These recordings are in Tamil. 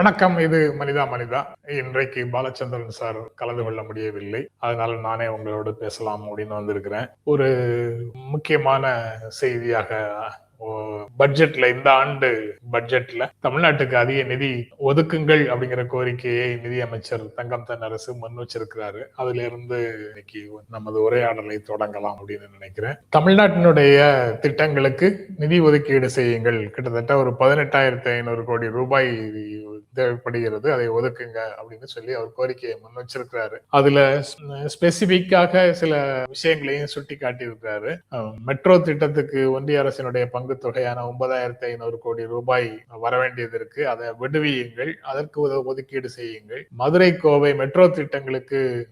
வணக்கம். இது மனிதா மனிதா. இன்றைக்கு பாலச்சந்திரன் சார் கலந்து கொள்ள முடியவில்லை. அதனால நானே உங்களோடு பேசலாம் அப்படின்னு வந்திருக்கிறேன். ஒரு முக்கியமான செய்தியாக பட்ஜெட்ல இந்த ஆண்டு பட்ஜெட்ல தமிழ்நாட்டுக்கு அதிக நிதி ஒதுக்குங்கள் அப்படிங்கிற கோரிக்கையை நிதியமைச்சர் தங்கம் தென்னரசு முன் வச்சிருக்கிறாரு. அதுல இருந்து இன்னைக்கு நமது உரையாடலை தொடங்கலாம் அப்படின்னு நினைக்கிறேன். தமிழ்நாட்டினுடைய திட்டங்களுக்கு நிதி ஒதுக்கீடு செய்யுங்கள். கிட்டத்தட்ட ஒரு பதினெட்டாயிரத்தி ஐநூறு கோடி ரூபாய் தேவைப்படுகிறது. அதை ஒதுக்குங்க அப்படின்னு சொல்லி அவர் கோரிக்கையை முன் வச்சிருக்கிறாரு. அதுல ஸ்பெசிபிக்காக சில விஷயங்களையும் சுட்டி காட்டியிருக்கிறாரு மெட்ரோ திட்டத்துக்கு ஒன்றிய அரசினுடைய பங்கு தொகையான ஒன்பதாயிரத்தி ஐநூறு கோடி ரூபாய் வர வேண்டியது இருக்கு. அதை விடுவியுங்கள். அதற்கு ஒதுக்கீடு செய்யுங்கள். மதுரை கோவை மெட்ரோ திட்டங்களுக்கு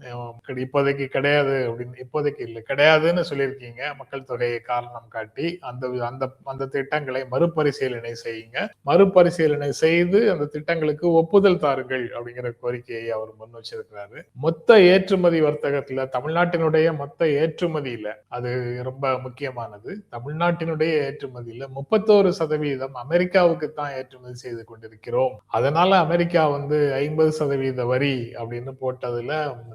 இப்போதைக்கு கிடையாது அப்படின்னு இப்போதைக்கு இல்லை கிடையாதுன்னு சொல்லியிருக்கீங்க. மக்கள் தொகையை காரணம் காட்டி அந்த அந்த அந்த திட்டங்களை மறுபரிசீலனை செய்யுங்க. மறுபரிசீலனை செய்து அந்த திட்டங்களுக்கு ஒப்புதல் தாருங்கள் அப்படிங்கிற கோரிக்கையை அவர் முன் வச்சிருக்கிறாரு. மொத்த ஏற்றுமதி வர்த்தகத்துல தமிழ்நாட்டினுடைய மொத்த ஏற்றுமதியில அது ரொம்ப முக்கியமானது. தமிழ்நாட்டினுடைய ஏற்றுமதி ஏற்றுமதியில முப்பத்தோரு சதவீதம் அமெரிக்காவுக்கு தான் ஏற்றுமதி செய்து கொண்டிருக்கிறோம். அதனால அமெரிக்கா வந்து ஐம்பது சதவீத வரி அப்படின்னு போட்டதுல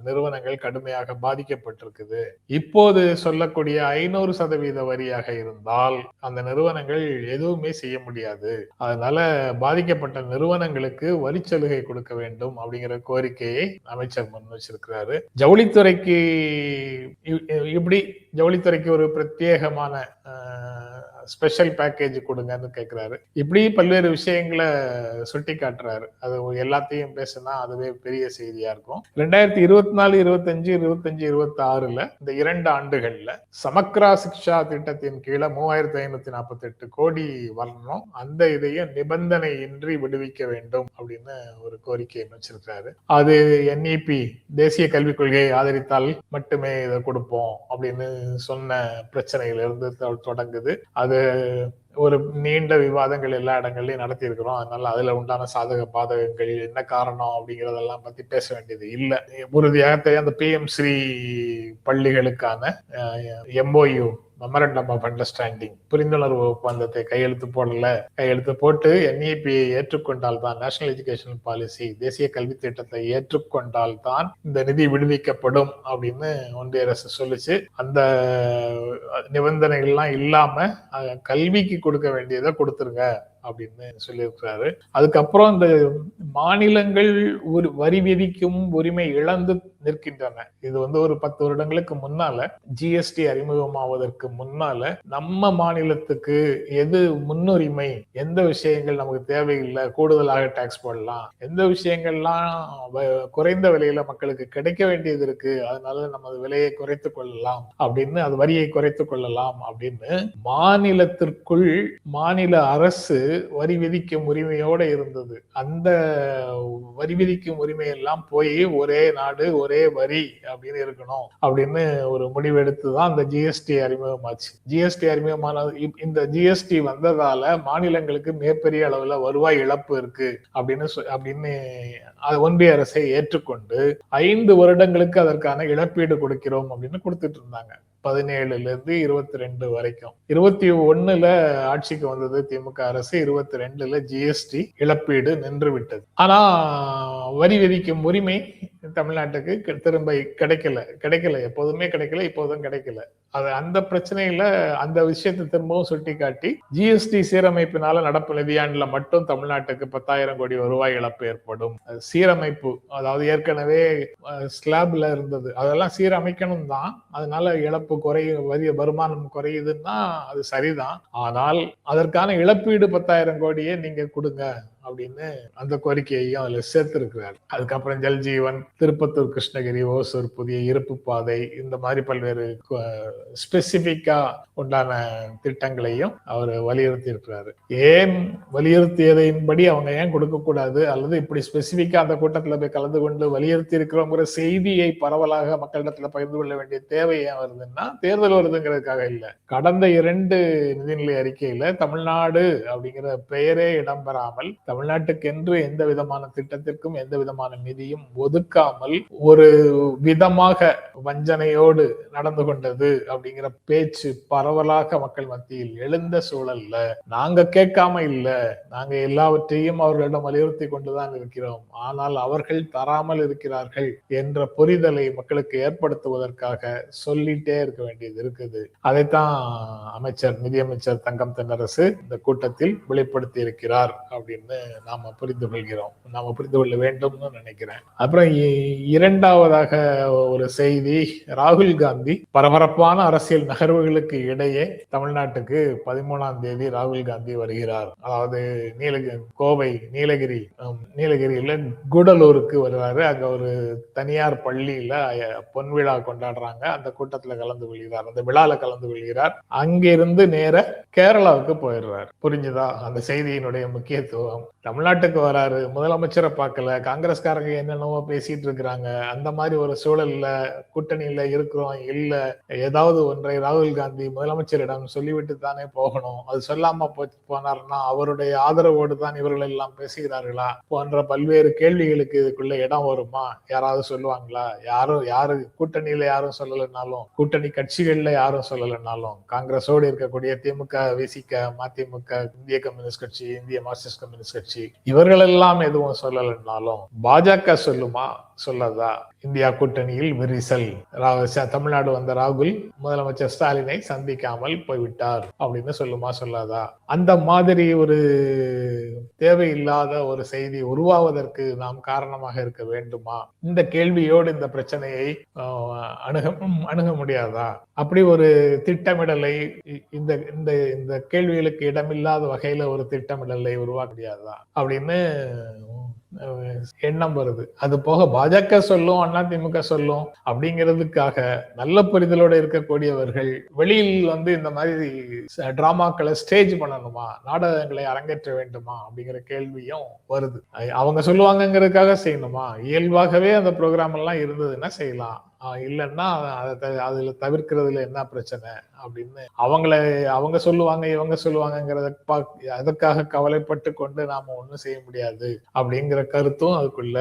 நிறுவனங்கள் கடுமையாக பாதிக்கப்பட்டிருக்குது. இப்போது சொல்லக்கூடிய ஐநூறு சதவீத வரியாக இருந்தால் அந்த நிறுவனங்கள் எதுவுமே செய்ய முடியாது. அதனால பாதிக்கப்பட்ட நிறுவனங்களுக்கு வரி சலுகை கொடுக்க வேண்டும் அப்படிங்கிற கோரிக்கையை அமைச்சர் முன் வச்சிருக்கிறாரு. ஜவுளித்துறைக்கு இப்படி ஜவுளித்துறைக்கு ஒரு பிரத்யேகமான ஸ்பெஷல் பேக்கேஜ் கொடுங்கன்னு கேட்கிறாரு இப்படி பல்வேறு விஷயங்களை சுட்டி காட்டுறாரு. அது எல்லாத்தையும் பேசினா அதுவே பெரிய செய்தியா இருக்கும். ரெண்டாயிரத்தி இருபத்தி நாலு இருபத்தஞ்சு இருபத்தஞ்சு இருபத்தி ஆறுல இந்த இரண்டு ஆண்டுகள்ல சமக்ரா சிக்ஷா திட்டத்தின் கீழே மூவாயிரத்தி ஐநூத்தி நாற்பத்தி எட்டு கோடி வரணும். அந்த இதையும் நிபந்தனையின்றி விடுவிக்க வேண்டும் அப்படின்னு ஒரு கோரிக்கையை வச்சிருக்கிறாரு. அது என்இபி தேசிய கல்விக் கொள்கையை ஆதரித்தால் மட்டுமே இதை கொடுப்போம் அப்படின்னு சொன்ன பிரச்சனையிலிருந்து இருந்து தொடங்குது. அது ஒரு நீண்ட விவாதங்கள் எல்லா இடங்கள்லயும் நடத்தி இருக்கிறோம் அதனால அதுல உண்டான சாதக பாதகங்கள் என்ன காரணம் அப்படிங்கிறதெல்லாம் பத்தி பேச வேண்டியது இல்ல. உறுதியாக தெரிய- அந்த பிஎம் ஸ்ரீ பள்ளிகளுக்கான எம்ஓயு மெமரண்டம் ஆஃப் அண்டர்ஸ்டாண்டிங் புரிந்துணர்வு ஒப்பந்தத்தை கையெழுத்து போடல. கையெழுத்து போட்டு என்இபியை ஏற்றுக்கொண்டால் தான் நேஷனல் எஜுகேஷன் பாலிசி தேசிய கல்வி திட்டத்தை ஏற்றுக்கொண்டால் தான் இந்த நிதி விடுவிக்கப்படும் அப்படின்னு ஒன்றிய அரசு சொல்லிச்சு. அந்த நிபந்தனைகள்லாம் இல்லாம கல்விக்கு கொடுக்க வேண்டியதை கொடுத்துருங்க. அப்படின்னு சொல்லியிருக்கிறாரு. அதுக்கப்புறம் இந்த மாநிலங்கள் ஒரு வரி விதிக்கும் உரிமை இழந்து நிற்கின்றன. இது வந்து ஒரு பத்து வருடங்களுக்கு முன்னால ஜிஎஸ்டி அறிமுகமாவதற்கு முன்னால நம்ம மாநிலத்துக்கு எது முன்னுரிமை எந்த விஷயங்கள் நமக்கு தேவையில்லை கூடுதலாக டாக்ஸ் போடலாம் எந்த விஷயங்கள்லாம் வ- குறைந்த விலையில மக்களுக்கு கிடைக்க வேண்டியது இருக்கு அதனால நம்ம விலையை குறைத்து கொள்ளலாம் அப்படின்னு அது வரியை குறைத்து கொள்ளலாம் அப்படின்னு மாநிலத்திற்குள் மாநில அரசு வரி விதிக்கும் உரிமையோட இருந்தது. அந்த வரி விதிக்கும் உரிமை எல்லாம் போய் ஒரே நாடு ஒரே வரி அப்படின்னு இருக்கணும் அப்படின்னு ஒரு முடிவெடுத்து தான் அந்த ஜிஎஸ்டி அறிமுகமாச்சு ஜிஎஸ்டி அறிமுகமான இப்- இந்த ஜிஎஸ்டி வந்ததால மாநிலங்களுக்கு மிகப்பெரிய அளவுல வருவாய் இழப்பு இருக்கு அப்படின்னு சொ- அப்படின்னு ஒன்றிய அரசை ஏற்றுக்கொண்டு ஐந்து வருடங்களுக்கு அதற்கான இழப்பீடு கொடுக்கிறோம் அப்படின்னு கொடுத்துட்டு இருந்தாங்க. பதினேழுல இருந்து இருபத்தி ரெண்டு வரைக்கும். இருபத்தி ஒண்ணுல ஆட்சிக்கு வந்தது திமுக அரசு இருபத்தி ரெண்டுல ஜிஎஸ்டி இழப்பீடு நின்று விட்டது ஆனா வரி விதிக்கும் உரிமை தமிழ்நாட்டுக்கு திரும்ப கிடைக்கல. கிடைக்கல. எப்போதுமே கிடைக்கல இப்போதும் கிடைக்கல. அது அந்த பிரச்சனையில அந்த விஷயத்தை திரும்பவும் சுட்டி காட்டி ஜிஎஸ்டி சீரமைப்பினால நடப்பு நிதியாண்டுல மட்டும் தமிழ்நாட்டுக்கு பத்தாயிரம் கோடி வருவாய் இழப்பு ஏற்படும். அது சீரமைப்பு அதாவது ஏற்கனவே ஸ்லாப்ல இருந்தது. அதெல்லாம் சீரமைக்கணும் தான். அதனால இழப்பு குறையும் வரிய வருமானம் குறையுதுன்னா அது சரிதான். ஆனால் அதற்கான இழப்பீடு பத்தாயிரம் கோடியே நீங்க கொடுங்க. அப்படின்னு அந்த கோரிக்கையையும் அதுல சேர்த்திருக்கிறார். அதுக்கப்புறம் ஜல்ஜீவன் திருப்பத்தூர் கிருஷ்ணகிரி ஓசூர் புதிய இருப்பு பாதை இந்த மாதிரி பல்வேறு ஸ்பெசிபிக்கா உண்டான திட்டங்களையும் அவர் வலியுறுத்தி இருக்கிறாரு ஏன் வலியுறுத்தியதையின்படி அவங்க ஏன் கொடுக்க கூடாது அல்லது இப்படி ஸ்பெசிபிக்கா அந்த கூட்டத்துல போய் கலந்து கொண்டு வலியுறுத்தி இருக்கிறோங்கிற செய்தியை பரவலாக மக்களிடத்துல பகிர்ந்து கொள்ள வேண்டிய தேவை ஏன் வருதுன்னா தேர்தல் வருதுங்கிறதுக்காக இல்லை. கடந்த இரண்டு நிதிநிலை அறிக்கையில தமிழ்நாடு அப்படிங்கிற பெயரே இடம்பெறாமல் தமிழ்நாட்டுக்கென்று எந்த விதமான திட்டத்திற்கும் எந்த விதமான நிதியும் ஒதுக்காமல் ஒரு விதமாக வஞ்சனையோடு நடந்து கொண்டது அப்படிங்கிற பேச்சு பரவலாக மக்கள் மத்தியில் எழுந்த சூழல்ல நாங்க கேட்காம இல்ல நாங்க எல்லாவற்றையும் அவர்களிடம் வலியுறுத்தி கொண்டுதான் இருக்கிறோம். ஆனால் அவர்கள் தராமல் இருக்கிறார்கள் என்ற புரிதலை மக்களுக்கு ஏற்படுத்துவதற்காக சொல்லிட்டே இருக்க வேண்டியது இருக்குது. அதைத்தான் அமைச்சர் நிதியமைச்சர் தங்கம் தென்னரசு இந்த கூட்டத்தில் வெளிப்படுத்தி இருக்கிறார் அப்படின்னு நாம் புரிந்து கொள்கிறோம். நாம் புரிந்து கொள்ள வேண்டும்னு நினைக்கிறேன். அப்புறம் இரண்டாவதாக ஒரு செய்தி ராகுல் காந்தி பரபரப்பான அரசியல் நகர்வுகளுக்கு இடையே தமிழ்நாட்டுக்கு பதிமூணாம் தேதி ராகுல் காந்தி வருகிறார். அதாவது நீலகிரி கோவை நீலகிரி நீலகிரியில கூடலூருக்கு வருவாரு. அங்க ஒரு தனியார் பள்ளியில பொன் விழா கொண்டாடுறாங்க. அந்த கூட்டத்துல கலந்து கொள்கிறார். அந்த விழால கலந்து கொள்கிறார். அங்கிருந்து நேர கேரளாவுக்கு போயிடுறார். புரிஞ்சுதா? அந்த செய்தியினுடைய முக்கியத்துவம். தமிழ்நாட்டுக்கு வராரு முதலமைச்சரை பார்க்கல காங்கிரஸ்காரங்க என்னென்னவோ பேசிட்டு இருக்கிறாங்க. அந்த மாதிரி ஒரு சூழல்ல கூட்டணியில இருக்கிறோம் இல்ல ஏதாவது ஒன்றை ராகுல் காந்தி முதலமைச்சரிடம் சொல்லிவிட்டு தானே போகணும். அது சொல்லாம போ போனார்னா அவருடைய ஆதரவோடு தான் இவர்கள் எல்லாம் பேசுகிறார்களா? போன்ற பல்வேறு கேள்விகளுக்கு இதுக்குள்ள இடம் வருமா? யாராவது சொல்லுவாங்களா? யாரும் யாரு கூட்டணியில யாரும் சொல்லலைன்னாலும் கூட்டணி கட்சிகள்ல யாரும் சொல்லலைன்னாலும் காங்கிரஸோடு இருக்கக்கூடிய திமுக விசிக மதிமுக இந்திய கம்யூனிஸ்ட் கட்சி இந்திய மார்க்சிஸ்ட் கம்யூனிஸ்ட் கட்சி இவர்கள் எல்லாம் எதுவும் சொல்லலைன்னாலும் பாஜக சொல்லுமா? சொல்லதா? இந்தியா கூட்டணியில் விரிசல். ரா- தமிழ்நாடு வந்த ராகுல் முதலமைச்சர் ஸ்டாலினை சந்திக்காமல் போய்விட்டார் அப்படின்னு சொல்லுமா சொல்லாதா? அந்த மாதிரி ஒரு தேவையில்லாத ஒரு செய்தி உருவாவதற்கு நாம் காரணமாக இருக்க வேண்டுமா? இந்த கேள்வியோடு இந்த பிரச்சனையை அணுக அணுக முடியாதா? அப்படி ஒரு திட்டமிடலை இ- இந்த இந்த இந்த கேள்விகளுக்கு இடமில்லாத வகையில ஒரு திட்டமிடலை உருவாக்க முடியாதா? அப்படின்னு எண்ணம் வருது. அது போக பாஜக சொல்லும் அதிமுக சொல்லும் அப்படிங்கிறதுக்காக நல்ல புரிதலோட இருக்கக்கூடியவர்கள் வெளியில் வந்து இந்த மாதிரி டிராமாக்களை ஸ்டேஜ் பண்ணணுமா? நாடகங்களை அரங்கேற்ற வேண்டுமா? அப்படிங்கிற கேள்வியும் வருது. அவங்க சொல்லுவாங்கங்கிறதுக்காக செய்யணுமா? இயல்பாகவே அந்த ப்ரோக்ராம் எல்லாம் இருந்ததுன்னா செய்யலாம். இல்லைன்னா அதை அதில் அதுல தவிர்க்கிறதுல என்ன பிரச்சனை அப்படின்னு அவங்கள அவங்க சொல்லுவாங்க இவங்க சொல்லுவாங்கங்கிறத பா- அதற்காக கவலைப்பட்டு கொண்டு நாம ஒண்ணும் செய்ய முடியாது அப்படிங்கிற கருத்தும் அதுக்குள்ள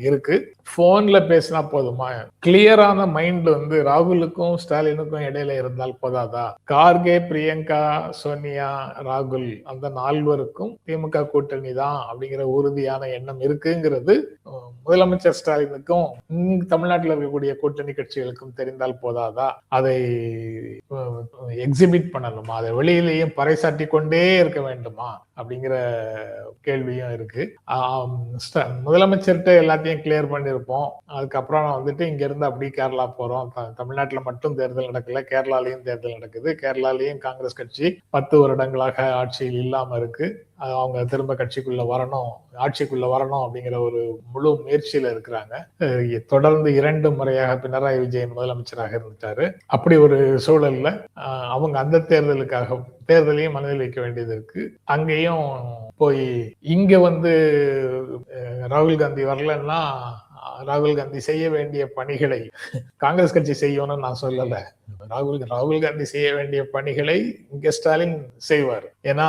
இருக்கு. போன்ல பேசினா போதுமா? கிளியரான மைண்ட் வந்து ராகுலுக்கும் ஸ்டாலினுக்கும் இடையில இருந்தால் போதாதா? கார்கே பிரியங்கா சோனியா ராகுல் அந்த நால்வருக்கும் திமுக கூட்டணி தான் அப்படிங்கிற உறுதியான எண்ணம் இருக்குங்கிறது முதலமைச்சர் ஸ்டாலினுக்கும் தமிழ்நாட்டில் இருக்கக்கூடிய கூட்டணி கட்சிகளுக்கும் தெரிந்தால் போதாதா? அதை எக்ஸிபிட் பண்ணணுமா? அதை வெளியிலேயும் பறைசாட்டி கொண்டே இருக்க வேண்டுமா? அப்படிங்கிற கேள்வியும் இருக்கு. முதலமைச்சர்கிட்ட எல்லாத்தையும் கிளியர் பண்ணியிருப்போம் அதுக்கப்புறம் நான் வந்துட்டு இங்க இருந்து அப்படி கேரளா போறோம். தமிழ்நாட்டில் மட்டும் தேர்தல் நடக்கல. கேரளாலையும் தேர்தல் நடக்குது. கேரளாலையும் காங்கிரஸ் கட்சி பத்து வருடங்களாக ஆட்சியில் இல்லாம இருக்கு. அவங்க திரும்ப கட்சிக்குள்ள வரணும் ஆட்சிக்குள்ள வரணும் அப்படிங்கிற ஒரு முழு முயற்சியில இருக்கிறாங்க. தொடர்ந்து இரண்டு முறையாக பினராயி விஜயன் முதலமைச்சராக இருந்துட்டாரு. அப்படி ஒரு சூழல்ல அவங்க அந்த தேர்தலுக்காக தேர்தலையும் மனதில் வைக்க வேண்டியது இருக்கு. அங்கேயும் போய் இங்க வந்து ராகுல் காந்தி வரலன்னா ராகுல் காந்தி செய்ய வேண்டிய பணிகளை காங்கிரஸ் கட்சி செய்யணும்னு நான் சொல்லல. ராகுல் ராகுல் காந்தி செய்ய வேண்டிய பணிகளை இங்க ஸ்டாலின் செய்வார். ஏன்னா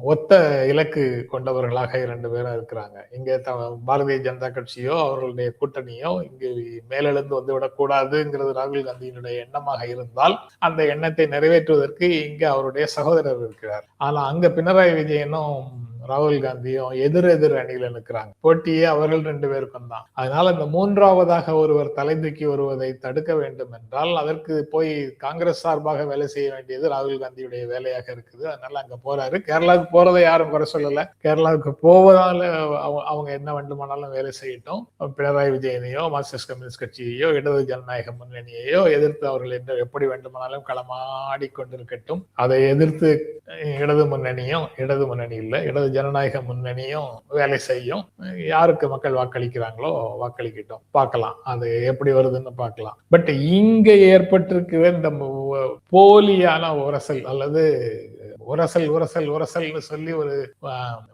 ஒத்த இலக்கு கொண்டவர்களாக இரண்டு பேரும் இருக்கிறாங்க. இங்க த- பாரதிய ஜனதா கட்சியோ அவர்களுடைய கூட்டணியோ இங்கு மேலெழுந்து வந்து விடக்கூடாதுங்கிறது ராகுல் காந்தியினுடைய எண்ணமாக இருந்தால் அந்த எண்ணத்தை நிறைவேற்றுவதற்கு இங்க அவருடைய சகோதரர் இருக்கிறார். ஆனா அங்க பினராயி விஜயனும் ராகுல் காந்தியும் எதிர் எதிர் அணியில நிற்கிறாங்க போட்டியே அவர்கள் ரெண்டு பேருக்கும் தான். அதனால இந்த மூன்றாவதாக ஒருவர் தலை தூக்கி வருவதை தடுக்க வேண்டும் என்றால் அதற்கு போய் காங்கிரஸ் சார்பாக வேலை செய்ய வேண்டியது ராகுல் காந்தியுடைய வேலையாக இருக்குது. அதனால அங்க போறாரு. கேரளாவுக்கு போறதை யாரும் குறை சொல்லல. கேரளாவுக்கு போவதால அவ- அவங்க என்ன வேண்டுமானாலும் வேலை செய்யட்டும். பினராயி விஜயனையோ மார்க்சிஸ்ட் கம்யூனிஸ்ட் கட்சியையோ இடது ஜனநாயக முன்னணியையோ எதிர்த்து அவர்கள் என்ன எப்படி வேண்டுமானாலும் களமாடி கொண்டிருக்கட்டும். அதை எதிர்த்து இடது முன்னணியும் இடது முன்னணி இல்லை இடது ஜனநாயக முன்னணியும் வேலை செய்யும். யாருக்கு மக்கள் வாக்களிக்கிறாங்களோ வாக்களிக்கட்டும். பார்க்கலாம். அது எப்படி வருதுன்னு பார்க்கலாம். பட் இங்க ஏற்பட்டிருக்கிற இந்த போலியான உரசல் அல்லது உரசல் உரசல் உரசல்னு சொல்லி ஒரு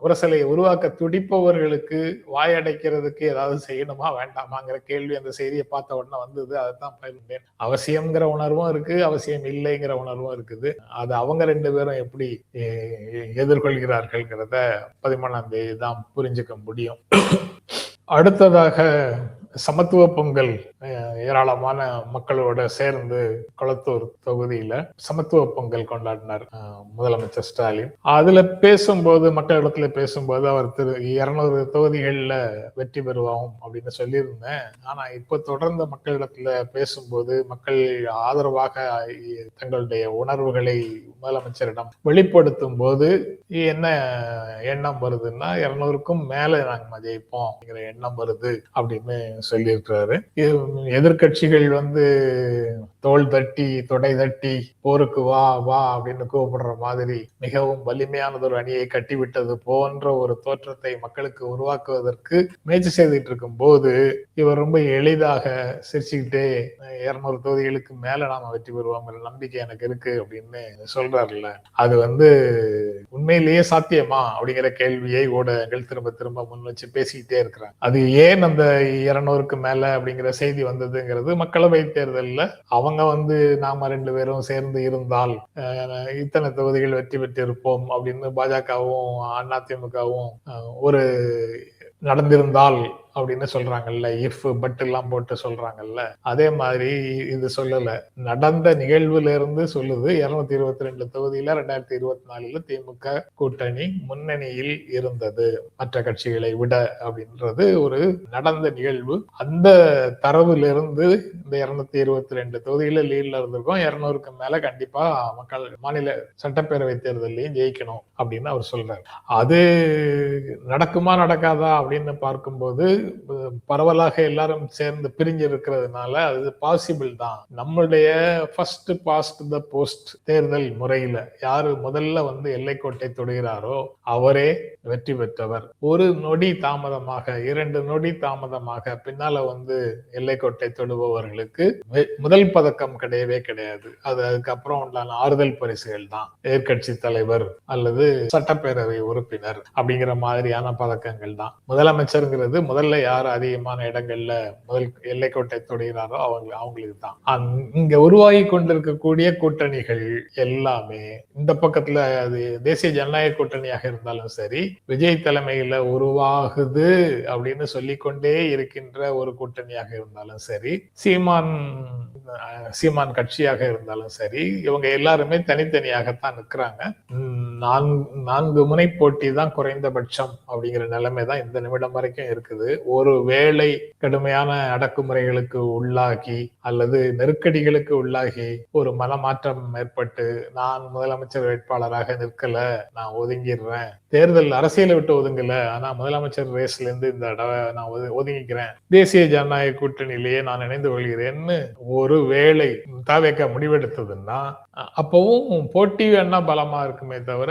உரசலை உருவாக்க துடிப்பவர்களுக்கு வாயடைக்கிறதுக்கு ஏதாவது செய்யணுமா வேண்டாமாங்கிற கேள்வி அந்த செய்தியை பார்த்த உடனே வந்தது. அதுதான் பயன்பேன் அவசியம்ங்கிற உணர்வும் இருக்கு அவசியம் இல்லைங்கிற உணர்வும் இருக்குது. அது அவங்க ரெண்டு பேரும் எப்படி எ- எதிர்கொள்கிறார்கள்ங்கிறத பதிமூணாம் தேதி தான் புரிஞ்சுக்க முடியும். அடுத்ததாக சமத்துவ பொங்கல். ஏராளமான மக்களோட சேர்ந்து கொளத்தூர் தொகுதியில சமத்துவ பொங்கல் கொண்டாடினார் முதலமைச்சர் ஸ்டாலின். அதுல பேசும்போது மக்களிடத்துல பேசும்போது அவர் திரு இருநூறு தொகுதிகள்ல வெற்றி பெறுவோம் அப்படின்னு சொல்லியிருந்தேன். ஆனா இப்ப தொடர்ந்து மக்களிடத்துல பேசும்போது மக்கள் ஆதரவாக தங்களுடைய உணர்வுகளை முதலமைச்சரிடம் வெளிப்படுத்தும் போது என்ன எண்ணம் வருதுன்னா இருநூறுக்கும் மேல நாங்க ஜெயிப்போம் அப்படிங்கிற எண்ணம் வருது அப்படின்னு சொல்லியிருக்கிறாரு. எதிர்கட்சிகள் வந்து தோள் தட்டி தொடை தட்டி போருக்கு வா வா அப்படின்னு கூப்பிடுற மாதிரி மிகவும் வலிமையானது ஒரு அணியை கட்டிவிட்டது போன்ற ஒரு தோற்றத்தை மக்களுக்கு உருவாக்குவதற்கு முயற்சி செய்துட்டு இருக்கும் போது இவர் ரொம்ப எளிதாக சிரிச்சுக்கிட்டே இருநூறு தொகுதிகளுக்கு மேல நாம வெற்றி பெறுவோங்கிற நம்பிக்கை எனக்கு இருக்கு அப்படின்னு சொல்றாருல்ல. அது வந்து உண்மையிலேயே சாத்தியமா அப்படிங்கிற கேள்வியை ஊடகங்கள் திரும்ப திரும்ப முன் வச்சு பேசிக்கிட்டே இருக்கிறாங்க. அது ஏன் அந்த இருநூறுக்கு மேல அப்படிங்கிற செய்தி வந்ததுங்கிறது மக்களவை தேர்தலில் அவங்க வந்து நாம ரெண்டு பேரும் சேர்ந்து இருந்தால் அஹ், இத்தனை தொகுதிகள் வெற்றி பெற்றிருப்போம் அப்படின்னு பாஜகவும் அதிமுகவும் ஒரு நடந்திருந்தால் அப்படின்னு சொல்றாங்கல்ல இஃப் பட் எல்லாம் போட்டு சொல்றாங்கல்ல. அதே மாதிரி இது சொல்லல. நடந்த நிகழ்வுல இருந்து சொல்லுது இருநூத்தி இருபத்தி ரெண்டு தொகுதியில ரெண்டாயிரத்தி இருபத்தி நாலுல திமுக கூட்டணி முன்னணியில் இருந்தது. மற்ற கட்சிகளை விட அப்படின்றது ஒரு நடந்த நிகழ்வு. அந்த தரவுல இருந்து இந்த இருநூத்தி இருபத்தி ரெண்டு தொகுதியில லீட்ல இருந்திருக்கோம். இருநூறுக்கு மேல கண்டிப்பா மக்கள் மாநில சட்டப்பேரவை தேர்தலையும் ஜெயிக்கணும் அப்படின்னு அவர் சொல்றாரு. அது நடக்குமா நடக்காதா அப்படின்னு பார்க்கும்போது பரவலாக எல்லாரும் சேர்ந்து பிரிஞ்சு இருக்கிறதுனால அது பாசிபிள் தான். நம்மளுடைய ஃபர்ஸ்ட் பாஸ்ட் த போஸ்ட் தேர்தல் முறையில யாரு முதல்ல வந்து எல்லைக்கோட்டை தொடுகிறாரோ அவரே வெற்றி பெற்றவர். ஒரு நொடி தாமதமாக இரண்டு நொடி தாமதமாக பின்னால வந்து எல்லைக்கோட்டை தொடுபவர்களுக்கு முதல் பதக்கம் கிடையவே கிடையாது. அது அதுக்கப்புறம் உண்டான ஆறுதல் பரிசுகள் தான். எதிர்க்கட்சி தலைவர் அல்லது சட்டப்பேரவை உறுப்பினர் அப்படிங்கிற மாதிரியான பதக்கங்கள் தான். முதலமைச்சருங்கிறது முதல்ல யார் அதிகமான இடங்கள்ல முதல் எல்லைக்கோட்டை தொடுகிறாரோ அவங்க அவங்களுக்கு தான். இங்க உருவாகி கொண்டிருக்கக்கூடிய கூட்டணிகள் எல்லாமே இந்த பக்கத்துல அது தேசிய ஜனநாயக கூட்டணியாக இருந்தாலும் சரி விஜய் தலைமையில உருவாகுது அப்படின்னு சொல்லிக்கொண்டே இருக்கின்ற ஒரு கூட்டணியாக இருந்தாலும் சரி சீமான் சீமான் கட்சியாக இருந்தாலும் சரி இவங்க எல்லாருமே தனித்தனியாகத்தான் நிற்கிறாங்க நான்கு நான்கு முனை போட்டி தான் குறைந்தபட்சம் அப்படிங்கிற நிலைமை தான் இந்த நிமிடம் வரைக்கும் இருக்குது. ஒரு வேலை கடுமையான அடக்குமுறைகளுக்கு உள்ளாகி அல்லது நெருக்கடிகளுக்கு உள்ளாகி ஒரு மனமாற்றம் ஏற்பட்டு நான் முதலமைச்சர் வேட்பாளராக நிற்கல நான் ஒதுங்கிடுறேன். தேர்தல் அரசியலை விட்டு ஒதுங்கல ஆனா முதலமைச்சர் ரேஸ்ல இருந்து இந்த தடவை நான் ஒது- ஒதுங்கிக்கிறேன். தேசிய ஜனநாயக கூட்டணியிலேயே நான் இணைந்து கொள்கிறேன்னு ஒரு வேலை தாவேக்க முடிவெடுத்ததுன்னா அப்பவும் போட்டி வேணா பலமா இருக்குமே தவிர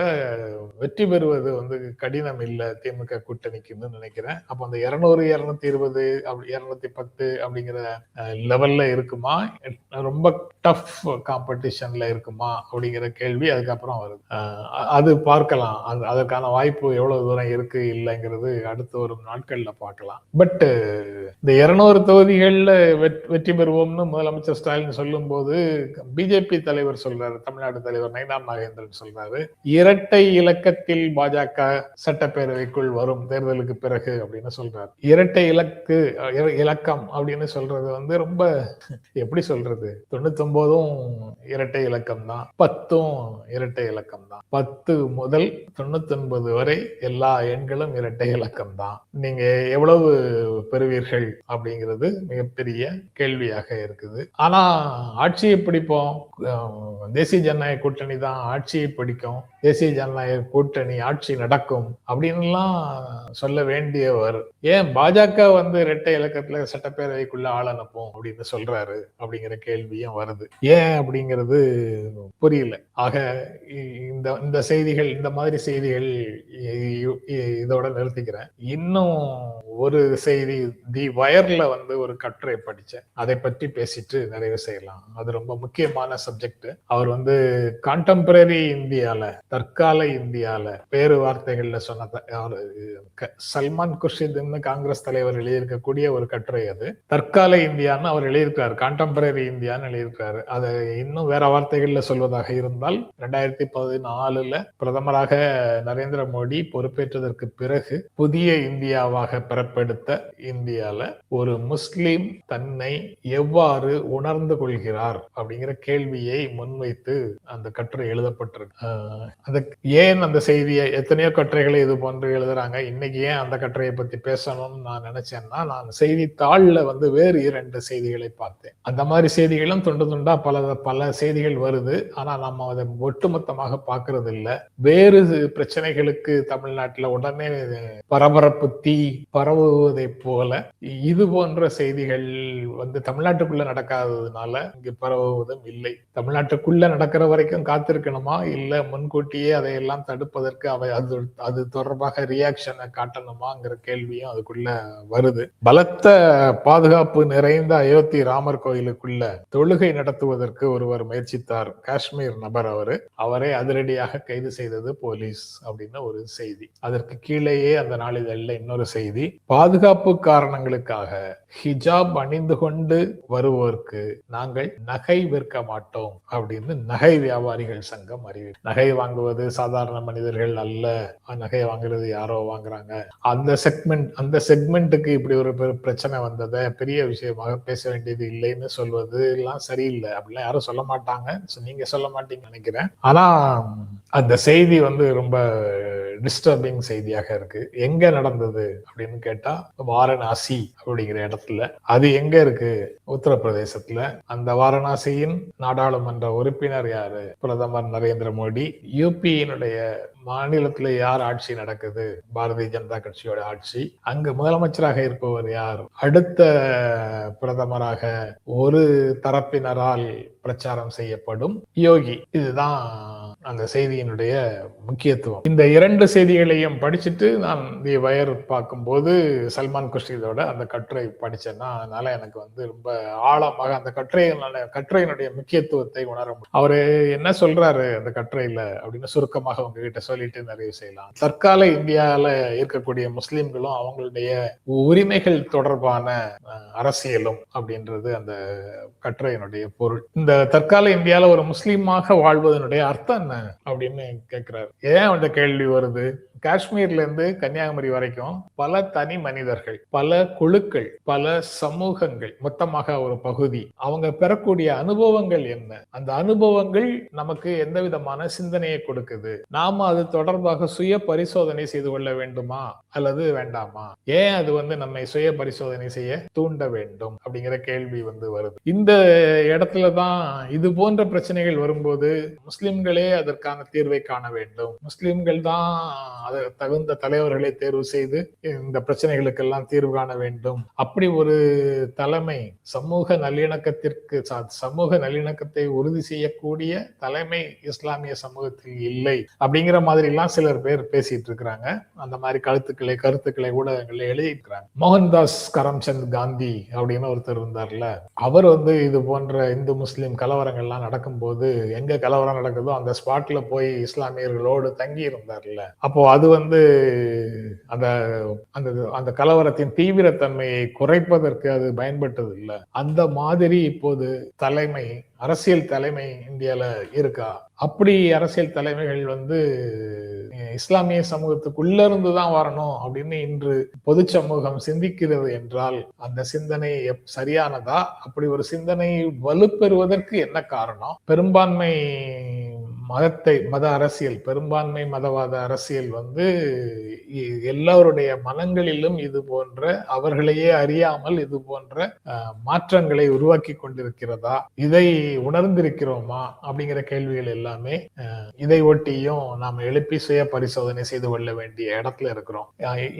வெற்றி பெறுவது வந்து கடினம் இல்லை. திமுக கூட்டணிக்குன்னு நினைக்கிறேன். அப்போ அந்த இருநூறு இருநூத்தி இருபது அப்படி இருநூத்தி பத்து அப்படிங்கிற லெவல்ல இருக்குமா? ரொம்ப டஃப் காம்படிஷன்ல இருக்குமா? அப்படிங்கிற கேள்வி அதுக்கப்புறம் வருது. அது பார்க்கலாம். அது அதற்கான வாய்ப்பு எவ்வளவு தூரம் இருக்கு இல்லைங்கிறது அடுத்து வரும் நாட்கள்ல பார்க்கலாம். பட் இந்த இருநூறு தொகுதிகளில் வெட்- வெற்றி பெறுவோம்னு முதலமைச்சர் ஸ்டாலின் சொல்லும்போது பிஜேபி தலைவர் சொல்றாரு தமிழ்நாடு தலைவர் நயனா நாகேந்திரன் சொல்றாரு இரட்டை இலக்கத்தில் பாஜக சட்டப்பேரவைக்குள் வரும் தேர்தலுக்கு பிறகு அப்படின்னு சொல்றாரு. இரட்டை இலக்கு இலக்கம் அப்படின்னு சொல்றது வந்து ரொம்ப எப்படி சொல்றது? தொண்ணூத்தொன்பதும் இரட்டை இலக்கம் தான் பத்தும் இரட்டை இலக்கம் தான் பத்து முதல் தொண்ணூத்தொன்பது வரை எல்லா எண்களும் இரட்டை இலக்கம் தான் நீங்க எவ்வளவு பெறுவீர்கள் அப்படிங்கிறது மிகப்பெரிய கேள்வியாக இருக்குது. ஆனா ஆட்சியை பிடிப்போம். தேசிய ஜனநாயக கூட்டணி தான் ஆட்சியை பிடிக்கும். தேசிய ஜனநாயக கூட்டணி ஆட்சி நடக்கும் அப்படின்லாம் சொல்ல வேண்டியவர். ஏன் பாஜக வந்து இரட்டை இலக்கத்துல சட்டப்பேரவைக்குள்ள ஆள் அனுப்பும் அப்படின்னு சொல்றாரு அப்படிங்கிற கேள்வியும் வருது. ஏன் அப்படிங்கிறது புரியல. ஆக இந்த இந்த செய்திகள் இந்த மாதிரி செய்திகள் இதோட நிறுத்திக்கிறேன். இன்னும் ஒரு செய்தி தி வயர்ல வந்து ஒரு கட்டுரை படிச்சேன் அதை பற்றி பேசிட்டு நிறைவு செய்யலாம். அது ரொம்ப முக்கியமான சப்ஜெக்ட். அவர் வந்து கான்டெம்பரரி இந்தியால தற்கால இந்தியால வேறு வார்த்தைகள்ல சொன்ன சல்மான் குர்ஷித்னு காங்கிரஸ் தலைவர் எழுதியிருக்கக்கூடிய ஒரு கட்டுரை அது. தற்கால இந்தியான்னு அவர் எழுதியிருக்காரு கான்டெம்பரரி இந்தியான்னு எழுதியிருக்காரு அதை இன்னும் வேற வார்த்தைகள்ல சொல்வதாக இருந்தால் ரெண்டாயிரத்தி பதினாலுல பிரதமராக நரேந்திர மோடி பொறுப்பேற்றதற்கு பிறகு புதிய இந்தியாவாக பிறப்பெடுத்த இந்தியால ஒரு முஸ்லிம் தன்னை எவ்வாறு உணர்ந்து கொள்கிறார் அப்படிங்கிற கேள்வியை முன்வைத்து அந்த கட்டுரை எழுதப்பட்டிருக்கு. அது அந்த ஏன் அந்த செய்தியை எத்தனையோ கட்டுரைகளை இது போன்று எழுதுறாங்க? இன்னைக்கு ஏன் அந்த கட்டுரையை பத்தி பேசணும்னு நான் நினைச்சேன்னா நான் செய்தித்தாளில் வந்து வேறு இரண்டு செய்திகளை பார்த்தேன். அந்த மாதிரி செய்திகளும் துண்டு துண்டா பல பல செய்திகள் வருது. ஆனா நம்ம அதை ஒட்டுமொத்தமாக பார்க்கறது இல்லை வேறு பிரச்சனைகளுக்கு தமிழ்நாட்டில் உடனே பரபரப்பு தீ பரவுவதை போல இது போன்ற செய்திகள் வந்து தமிழ்நாட்டுக்குள்ள நடக்காததுனால இங்கு பரவுவதும் இல்லை. தமிழ்நாட்டுக்குள்ள நடக்கிற வரைக்கும் காத்திருக்கணுமா? இல்ல முன்கூட்டியே அதையெல்லாம் தடுப்பதற்கு அவை அது அது தொடர்பாக ரியாக்ஷனை காட்டணுமாங்கிற கேள்வியும் அதுக்குள்ள வருது. பலத்த பாதுகாப்பு நிறைந்த அயோத்தி ராமர் கோயிலுக்குள்ள தொழுகை நடத்துவதற்கு ஒருவர் முயற்சித்தார். காஷ்மீர் நபர் அவரு. அவரை அதிரடியாக கைது செய்தது போலீஸ் அப்படின்னு ஒரு செய்தி. அதற்கு கீழேயே அந்த நாளிதழில் இன்னொரு செய்தி. பாதுகாப்பு காரணங்களுக்காக ஹிஜாப் அணிந்து கொண்டு வருவோருக்கு நாங்கள் நகை விற்க மாட்டோம் அப்படின்னு நகை வியாபாரிகள் சங்கம் அறிவி நகை வாங்குவது சாதாரண மனிதர்கள் அல்ல நகையை வாங்குறது யாரோ வாங்குறாங்க. அந்த செக்மெண்ட் அந்த செக்மெண்ட்டுக்கு இப்படி ஒரு பெரு- பிரச்சனை வந்ததை பெரிய விஷயமாக பேச வேண்டியது இல்லைன்னு சொல்வது எல்லாம் சரியில்லை. அப்படிலாம் யாரும் சொல்ல மாட்டாங்க. நீங்க சொல்ல மாட்டீங்கன்னு நினைக்கிறேன். ஆனா அந்த செய்தி வந்து ரொம்ப டிஸ்டர்பிங் செய்தியாக இருக்கு. எங்க நடந்தது அப்படின்னு கேட்டா வாரணாசி அப்படிங்கிற இடத்துல. அது எங்க இருக்கு? உத்தரப்பிரதேசத்துல. அந்த வாரணாசியின் நாடாளுமன்ற உறுப்பினர் யாரு? பிரதமர் நரேந்திர மோடி. யூபியினுடைய மாநிலத்துல யார் ஆட்சி நடக்குது? பாரதிய ஜனதா கட்சியோட ஆட்சி. அங்கு முதலமைச்சராக இருப்பவர் யார்? அடுத்த பிரதமராக ஒரு தரப்பினரால் பிரச்சாரம் செய்யப்படும். யோகி இதுதான் அந்த செய்தியினுடைய முக்கியத்துவம். இந்த இரண்டு செய்திகளையும் படிச்சுட்டு நான் தி வயர் பார்க்கும்போது சல்மான் குர்ஷிதோட அந்த கட்டுரை படிச்சேன்னா அதனால எனக்கு வந்து ரொம்ப ஆழமாக அந்த கட்டுரை கட்டுரையினுடைய முக்கியத்துவத்தை உணர முடியும். அவரு என்ன சொல்றாரு அந்த கட்டுரையில அப்படின்னு சுருக்கமாக உங்ககிட்ட சொல்லிட்டு நிறைவு செய்யலாம். தற்கால இந்தியாவில் இருக்கக்கூடிய முஸ்லிம்களும் அவங்களுடைய உரிமைகள் தொடர்பான அரசியலும் அப்படின்றது அந்த கட்டுரையினுடைய பொருள். இந்த தற்கால இந்தியாவில் ஒரு முஸ்லீமாக வாழ்வதனுடைய அர்த்தம் என்ன அப்படின்னு கேட்கிறாரு ஏன் அந்த கேள்வி வருது? காஷ்மீர்ல இருந்து கன்னியாகுமரி வரைக்கும் பல தனி மனிதர்கள் பல குழுக்கள் பல சமூகங்கள் மொத்தமாக ஒரு பகுதி அவங்க பெறக்கூடிய அனுபவங்கள் என்ன? அந்த அனுபவங்கள் நமக்கு எந்த விதமான சிந்தனையை கொடுக்குது? நாம அது தொடர்பாக சுய பரிசோதனை செய்து கொள்ள வேண்டுமா? அல்லது வேண்டாமா? ஏன் அது வந்து நம்மை சுய பரிசோதனை செய்ய தூண்ட வேண்டும்? அப்படிங்கிற கேள்வி வந்து வருது. இந்த இடத்துல தான் இது போன்ற பிரச்சனைகள் வரும்போது முஸ்லிம்களே அதற்கான தீர்வை காண வேண்டும். முஸ்லிம்கள் தான் தகுந்த தலைவர்களை தேர்வு செய்து இந்த பிரச்சனைகளுக்கெல்லாம் தீர்வு காண வேண்டும். அப்படி ஒரு தலைமை சமூக நல்லிணக்கத்திற்கு சமூக நல்லிணக்கத்தை உறுதி செய்யக்கூடிய தலைமை இஸ்லாமிய சமூகத்தில் இல்லை அப்படிங்கிற மாதிரி எல்லாம் சிலர் பேர் பேசிட்டு இருக்கிறாங்க. அந்த மாதிரி கருத்துக்களை கருத்துக்களை ஊடகங்கள்ல எழுதியிருக்கிறாங்க. மோகன்தாஸ் கரம்சந்த் காந்தி அப்படின்னு ஒருத்தர் இருந்தார்ல அவர் வந்து இது போன்ற இந்து முஸ்லிம் கலவரங்கள்லாம் நடக்கும்போது எங்க கலவரம் நடக்குதோ அந்த ஸ்பாட்ல போய் இஸ்லாமியர்களோடு தங்கி இருந்தார்ல அப்போ அது வந்து அந்த அந்த அந்த கலவரத்தின் தீவிரத்தன்மையை குறைப்பதற்கு அது பயன்பட்டது இல்லை அந்த மாதிரி இப்போது தலைமை அரசியல் தலைமை இந்தியால இருக்கா? அப்படி அரசியல் தலைமைகள் வந்து இஸ்லாமிய சமூகத்துக்குள்ள இருந்து தான் வரணும் அப்படின்னு இன்று பொது சமூகம் சிந்திக்கிறது என்றால் அந்த சிந்தனை எப்- சரியானதா? அப்படி ஒரு சிந்தனை வலுப்பெறுவதற்கு என்ன காரணம்? பெரும்பான்மை மதத்தை மத அரசியல் பெரும்பான்மை மதவாத அரசியல் வந்து எல்லோருடைய மனங்களிலும் இது போன்ற அவர்களையே அறியாமல் இது போன்ற மாற்றங்களை உருவாக்கி கொண்டிருக்கிறதா? இதை உணர்ந்திருக்கிறோமா? அப்படிங்கிற கேள்விகள் எல்லாமே இதை ஒட்டியும் நாம் எழுப்பி சுய பரிசோதனை செய்து கொள்ள வேண்டிய இடத்துல இருக்கிறோம்.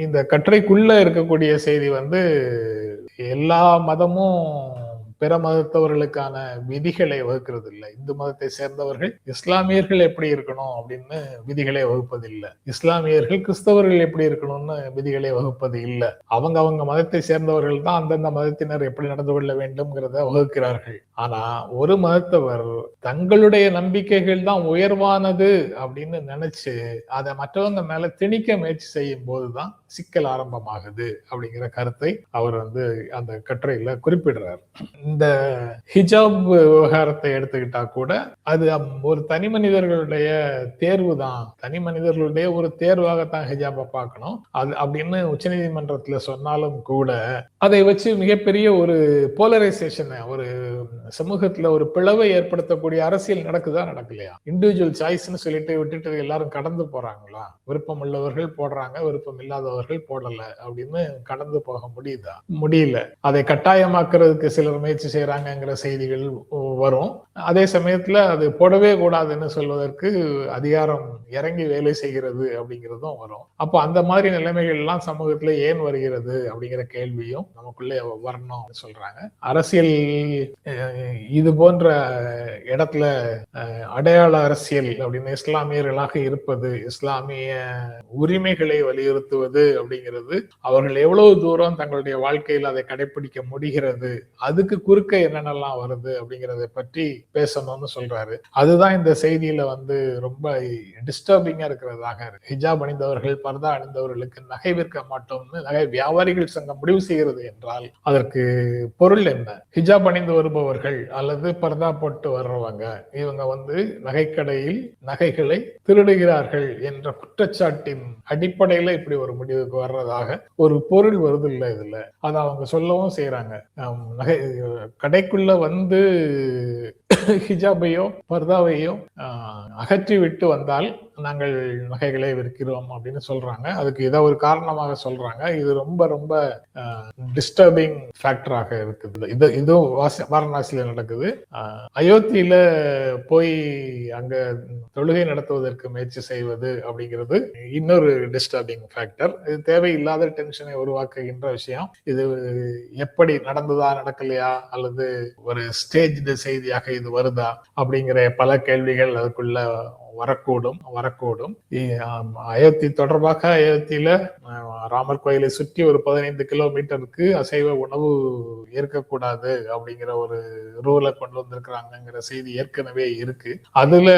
இந்த கற்றைக்குள்ள இருக்கக்கூடிய செய்தி வந்து எல்லா மதமும் பிற மதத்தவர்களுக்கான விதிகளை வகுக்கிறது இல்லை இந்து மதத்தை சேர்ந்தவர்கள் இஸ்லாமியர்கள் எப்படி இருக்கணும் அப்படின்னு விதிகளை வகுப்பதில்லை. இஸ்லாமியர்கள் கிறிஸ்தவர்கள் எப்படி இருக்கணும்னு விதிகளை வகுப்பது இல்லை. அவங்க அவங்க மதத்தை சேர்ந்தவர்கள் தான் அந்தந்த மதத்தினர் எப்படி நடந்து கொள்ள வேண்டும்ங்கிறத வகுக்கிறார்கள். ஆனா ஒரு மதத்தவர் தங்களுடைய நம்பிக்கைகள் தான் உயர்வானது அப்படின்னு நினைச்சு அதை மற்றவங்க மேல திணிக்க முயற்சி செய்யும் போதுதான் சிக்கல் ஆரம்பமாகுது அப்படிங்கிற கருத்தை அவர் வந்து அந்த கட்டுரையில குறிப்பிடுறார். இந்த ஹிஜாப் விவகாரத்தை எடுத்துக்கிட்டா கூட அது அம்- ஒரு தனி மனிதர்களுடைய தேர்வு தான் தனி மனிதர்களுடைய ஒரு தேர்வாகத்தான் ஹிஜாபை பார்க்கணும். அது அப்படின்னு உச்சநீதிமன்றத்துல சொன்னாலும் கூட அதை வச்சு மிகப்பெரிய ஒரு போலரைசேஷன் ஒரு சமூகத்துல ஒரு பிளவை ஏற்படுத்தக்கூடிய அரசியல் நடக்குதா நடக்கலையா? இண்டிவிஜுவல் சாய்ஸ்னு சொல்லிட்டு விட்டுட்டு எல்லாரும் கடந்து போறாங்களா? விருப்பம் உள்ளவர்கள் போடுறாங்க விருப்பம் இல்லாதவர்கள் போடல அப்படின்னு கடந்து போக முடியுதா? முடியல. அதை கட்டாயமாக்குறதுக்கு சிலர் முயற்சி முயற்சி செய்யறாங்கங்கிற செய்திகள் வரும். அதே சமயத்துல அது போடவே கூடாதுன்னு சொல்வதற்கு அதிகாரம் இறங்கி வேலை செய்கிறது அப்படிங்கிறதும் வரும். அப்போ அந்த மாதிரி நிலைமைகள்லாம் சமூகத்துல ஏன் வருகிறது அப்படிங்கிற கேள்வியும் நமக்குள்ளே வரணும் சொல்றாங்க. அரசியல் இது போன்ற இடத்துல அடையாள அரசியல் அப்படின்னு இஸ்லாமியர்களாக இருப்பது இஸ்லாமிய உரிமைகளை வலியுறுத்துவது அப்படிங்கிறது அவர்கள் எவ்வளவு தூரம் தங்களுடைய வாழ்க்கையில் அதை கடைபிடிக்க முடிகிறது அதுக்கு குறுக்க என்னென்னலாம் வருது அப்படிங்கறத பற்றி பேசணும்னு சொல்றாரு. அதுதான் இந்த செய்தியில வந்து ரொம்ப டிஸ்டர்பிங்கா இருக்கிறதாக இருக்கு. ஹிஜாப் அணிந்தவர்கள் பர்தா அணிந்தவர்களுக்கு நகை விற்க மாட்டோம்னு நகை வியாபாரிகள் சங்கம் முடிவு செய்கிறது என்றால் அதற்கு பொருள் என்ன? ஹிஜாப் அணிந்து வருபவர்கள் அல்லது பர்தா போட்டு வர்றவங்க இவங்க வந்து நகைக்கடையில் நகைகளை திருடுகிறார்கள் என்ற குற்றச்சாட்டின் அடிப்படையில இப்படி ஒரு முடிவுக்கு வர்றதாக ஒரு பொருள் வருது இல்லை இதுல. அதை அவங்க சொல்லவும் செய்யறாங்க நகை கடைக்குள்ள வந்து ஹிஜாபையோ பர்தாவையோ அகற்றி விட்டு வந்தால் நாங்கள் நகைகளை விற்கிறோம் அப்படின்னு சொல்றாங்க. அதுக்கு இதை ஒரு காரணமாக சொல்றாங்க. இது ரொம்ப ரொம்ப டிஸ்டர்பிங் ஃபேக்டராக இருக்குது. இது இதுவும் வாசி- வாரணாசியில நடக்குது. அயோத்தியில போய் அங்க தொழுகை நடத்துவதற்கு முயற்சி செய்வது அப்படிங்கிறது இன்னொரு டிஸ்டர்பிங் ஃபேக்டர் இது தேவையில்லாத டென்ஷனை உருவாக்குகின்ற விஷயம். இது எப்படி நடந்ததா நடக்கலையா அல்லது ஒரு ஸ்டேஜ் செய்தியாக இது வருதா அப்படிங்கிற பல கேள்விகள் அதுக்குள்ள வரக்கூடும் வரக்கூடும். அயோத்தி தொடர்பாக அயோத்தியில ராமர் கோயிலை சுற்றி ஒரு பதினைந்து கிலோமீட்டருக்கு அசைவ உணவு இருக்கக்கூடாது அப்படிங்கிற ஒரு ரூலை கொண்டு வந்திருக்கிறாங்கங்கிற செய்தி ஏற்கனவே இருக்கு. அதுல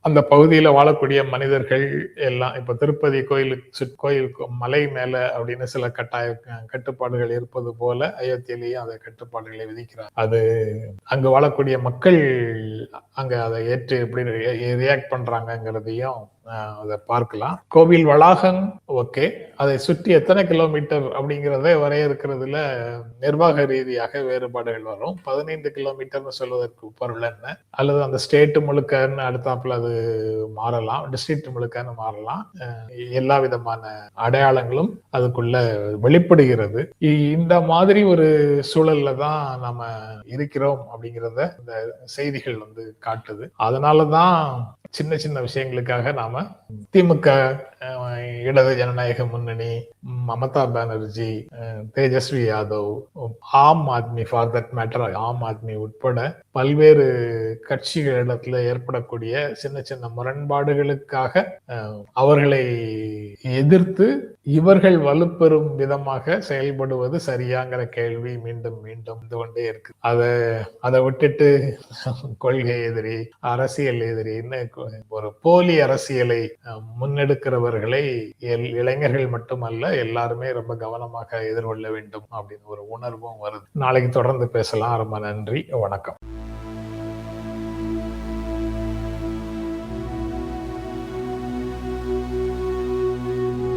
அந்த பகுதியில வாழக்கூடிய மனிதர்கள் எல்லாம் இப்ப திருப்பதி கோயிலுக்கு சுற்- கோயிலுக்கு மலை மேல அப்படின்னு சில கட்டாய கட்டுப்பாடுகள் இருப்பது போல அயோத்தியிலேயே அந்த கட்டுப்பாடுகளை விதிக்கிறார் அது அங்கு வாழக்கூடிய மக்கள் அங்க அதை ஏற்று எப்படி ரியாக்ட் பண்றாங்கங்கிறதையும் பண்றாங்கிறதையும் அதை பார்க்கலாம். கோவில் வளாகம் ஓகே அதை சுற்றி எத்தனை கிலோமீட்டர் அப்படிங்கிறத வரையறுக்கிறதுல நிர்வாக ரீதியாக வேறுபாடுகள் வரும். பதினைந்து கிலோமீட்டர்னு சொல்வதற்கு பொருள் என்ன? அல்லது அந்த ஸ்டேட் முழுக்கன்னு அடுத்தாப்புல அது மாறலாம் டிஸ்ட்ரிக்ட் முழுக்கன்னு மாறலாம். எல்லா விதமான அடையாளங்களும் அதுக்குள்ள வெளிப்படுகிறது. இந்த மாதிரி ஒரு சூழல்ல தான் நம்ம இருக்கிறோம் அப்படிங்கிறத இந்த செய்திகள் வந்து காட்டுது. அதனாலதான் சின்ன சின்ன விஷயங்களுக்காக நாம திமுக இடது ஜனநாயக முன்னணி Mamata Banerjee Tejashwi Yadav Aam Aadmi for that matter Aam Aadmi உட்பட பல்வேறு கட்சிகளிடத்துல ஏற்படக்கூடிய சின்ன சின்ன முரண்பாடுகளுக்காக அவர்களை எதிர்த்து இவர்கள் வலுப்பெறும் விதமாக செயல்படுவது சரியாங்கிற கேள்வி மீண்டும் மீண்டும் வந்து கொண்டே இருக்கு. அதை அதை விட்டுட்டு கொள்கை எதிரி அரசியல் எதிரின்னு ஒரு போலி அரசியலை முன்னெடுக்கிறவர்களை எல்- இளைஞர்கள் மட்டுமல்ல எல்லாருமே ரொம்ப கவனமாக எதிர்கொள்ள வேண்டும் அப்படின்னு ஒரு உணர்வும் வருது. நாளைக்கு தொடர்ந்து பேசலாம். ரொம்ப நன்றி. வணக்கம்.